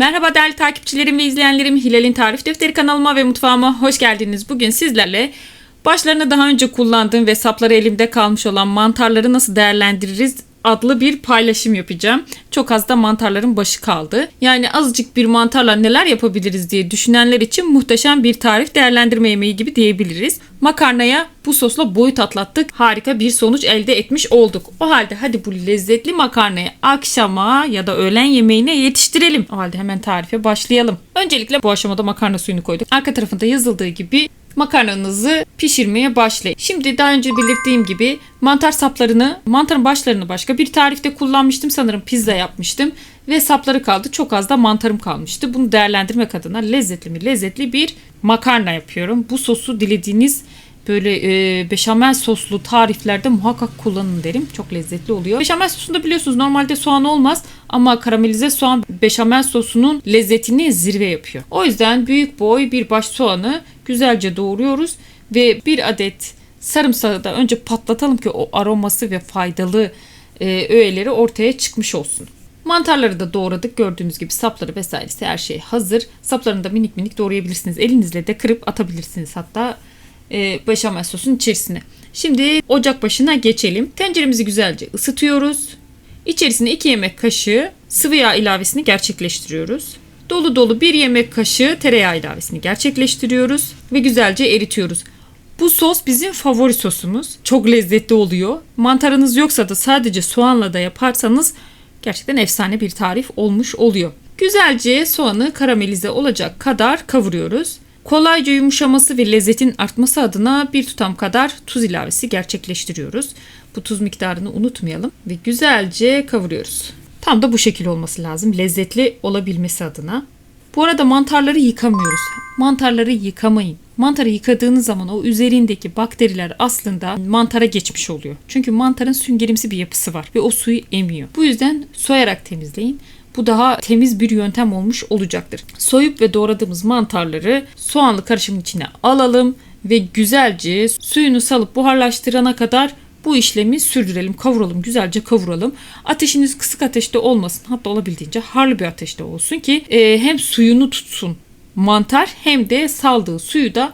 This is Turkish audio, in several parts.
Merhaba değerli takipçilerim ve izleyenlerim. Hilal'in Tarif Defteri kanalıma ve mutfağıma hoş geldiniz. Bugün sizlerle başlarını daha önce kullandığım ve sapları elimde kalmış olan mantarları nasıl değerlendiririz adlı bir paylaşım yapacağım. Çok az da mantarların başı kaldı. Yani azıcık bir mantarla neler yapabiliriz diye düşünenler için muhteşem bir tarif değerlendirme yemeği gibi diyebiliriz. Makarnaya bu sosla boyut atlattık. Harika bir sonuç elde etmiş olduk. O halde hadi bu lezzetli makarnayı akşama ya da öğlen yemeğine yetiştirelim. O halde hemen tarife başlayalım. Öncelikle bu aşamada makarna suyunu koyduk. Arka tarafında yazıldığı gibi makarnanızı pişirmeye başlayın. Şimdi daha önce belirttiğim gibi mantar saplarını, mantarın başlarını başka bir tarifte kullanmıştım. Sanırım pizza yapmıştım ve sapları kaldı. Çok az da mantarım kalmıştı. Bunu değerlendirmek adına lezzetli mi lezzetli bir makarna yapıyorum. Bu sosu dilediğiniz böyle e, beşamel soslu tariflerde muhakkak kullanın derim. Çok lezzetli oluyor. Beşamel sosunda biliyorsunuz normalde soğan olmaz ama karamelize soğan beşamel sosunun lezzetini zirve yapıyor. O yüzden büyük boy bir baş soğanı güzelce doğruyoruz ve bir adet sarımsağı da önce patlatalım ki o aroması ve faydalı e, öğeleri ortaya çıkmış olsun. Mantarları da doğradık. Gördüğünüz gibi sapları vesairesi her şey hazır. Saplarını da minik minik doğrayabilirsiniz. Elinizle de kırıp atabilirsiniz hatta e, beşamel sosun içerisine. Şimdi ocak başına geçelim. Tenceremizi güzelce ısıtıyoruz. İçerisine 2 yemek kaşığı sıvı yağ ilavesini gerçekleştiriyoruz. Dolu dolu 1 yemek kaşığı tereyağı ilavesini gerçekleştiriyoruz ve güzelce eritiyoruz. Bu sos bizim favori sosumuz. Çok lezzetli oluyor. Mantarınız yoksa da sadece soğanla da yaparsanız gerçekten efsane bir tarif olmuş oluyor. Güzelce soğanı karamelize olacak kadar kavuruyoruz. Kolayca yumuşaması ve lezzetin artması adına bir tutam kadar tuz ilavesi gerçekleştiriyoruz. Bu tuz miktarını unutmayalım ve güzelce kavuruyoruz. Tam da bu şekil olması lazım lezzetli olabilmesi adına. Bu arada mantarları yıkamıyoruz. Mantarları yıkamayın. Mantarı yıkadığınız zaman o üzerindeki bakteriler aslında mantara geçmiş oluyor. Çünkü mantarın süngerimsi bir yapısı var ve o suyu emiyor. Bu yüzden soyarak temizleyin. Bu daha temiz bir yöntem olmuş olacaktır. Soyup ve doğradığımız mantarları soğanlı karışımın içine alalım ve güzelce suyunu salıp buharlaştırana kadar bu işlemi sürdürelim, kavuralım, güzelce kavuralım. Ateşiniz kısık ateşte olmasın. Hatta olabildiğince harlı bir ateşte olsun ki e, hem suyunu tutsun mantar hem de saldığı suyu da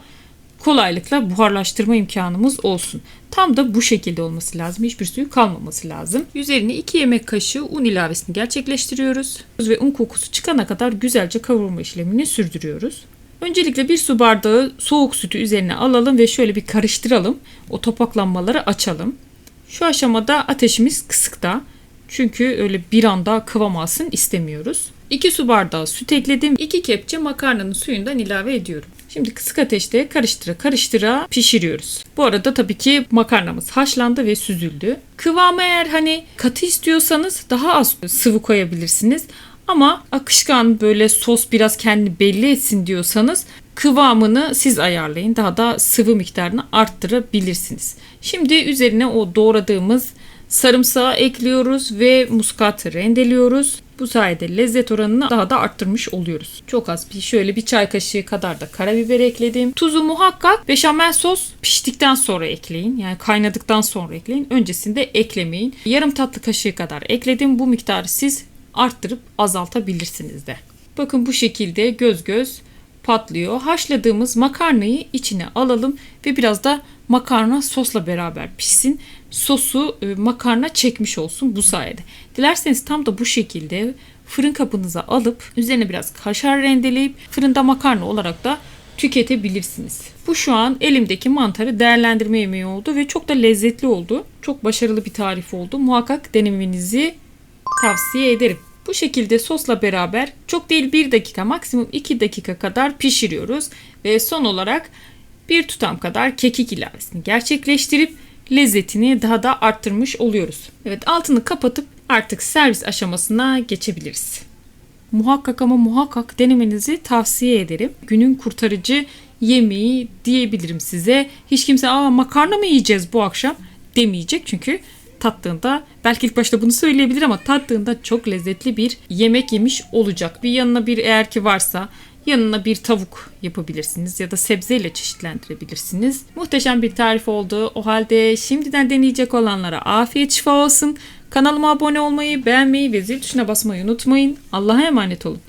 kolaylıkla buharlaştırma imkanımız olsun. Tam da bu şekilde olması lazım. Hiçbir suyu kalmaması lazım. Üzerine 2 yemek kaşığı un ilavesini gerçekleştiriyoruz. Ve un kokusu çıkana kadar güzelce kavurma işlemini sürdürüyoruz. Öncelikle bir su bardağı soğuk sütü üzerine alalım ve şöyle bir karıştıralım. O topaklanmaları açalım. Şu aşamada ateşimiz kısıkta. Çünkü öyle bir anda kıvam alsın istemiyoruz. 2 su bardağı süt ekledim. 2 kepçe makarnanın suyundan ilave ediyorum. Şimdi kısık ateşte karıştıra karıştıra pişiriyoruz. Bu arada tabii ki makarnamız haşlandı ve süzüldü. Kıvamı eğer hani katı istiyorsanız daha az sıvı koyabilirsiniz. Ama akışkan böyle sos biraz kendini belli etsin diyorsanız kıvamını siz ayarlayın. Daha da sıvı miktarını arttırabilirsiniz. Şimdi üzerine o doğradığımız sarımsağı ekliyoruz ve muskatı rendeliyoruz. Bu sayede lezzet oranını daha da arttırmış oluyoruz. Çok az bir şöyle bir çay kaşığı kadar da karabiber ekledim. Tuzu muhakkak beşamel sos piştikten sonra ekleyin. Yani kaynadıktan sonra ekleyin. Öncesinde eklemeyin. Yarım tatlı kaşığı kadar ekledim. Bu miktarı siz arttırıp azaltabilirsiniz de. Bakın bu şekilde göz göz patlıyor. Haşladığımız makarnayı içine alalım ve biraz da makarna sosla beraber pişsin. Sosu e, makarna çekmiş olsun bu sayede. Dilerseniz tam da bu şekilde fırın kabınıza alıp üzerine biraz kaşar rendeleyip fırında makarna olarak da tüketebilirsiniz. Bu şu an elimdeki mantarı değerlendirme yemeği oldu ve çok da lezzetli oldu. Çok başarılı bir tarif oldu. Muhakkak denemenizi tavsiye ederim. Bu şekilde sosla beraber çok değil 1 dakika maksimum 2 dakika kadar pişiriyoruz. Ve son olarak bir tutam kadar kekik ilavesini gerçekleştirip lezzetini daha da arttırmış oluyoruz. Evet altını kapatıp artık servis aşamasına geçebiliriz. Muhakkak ama muhakkak denemenizi tavsiye ederim. Günün kurtarıcı yemeği diyebilirim size. Hiç kimse aa makarna mı yiyeceğiz bu akşam demeyecek çünkü tattığında belki ilk başta bunu söyleyebilir ama tattığında çok lezzetli bir yemek yemiş olacak. Bir yanına bir eğer ki varsa yanına bir tavuk yapabilirsiniz ya da sebzeyle çeşitlendirebilirsiniz. Muhteşem bir tarif oldu. O halde şimdiden deneyecek olanlara afiyet şifa olsun. Kanalıma abone olmayı, beğenmeyi ve zil tuşuna basmayı unutmayın. Allah'a emanet olun.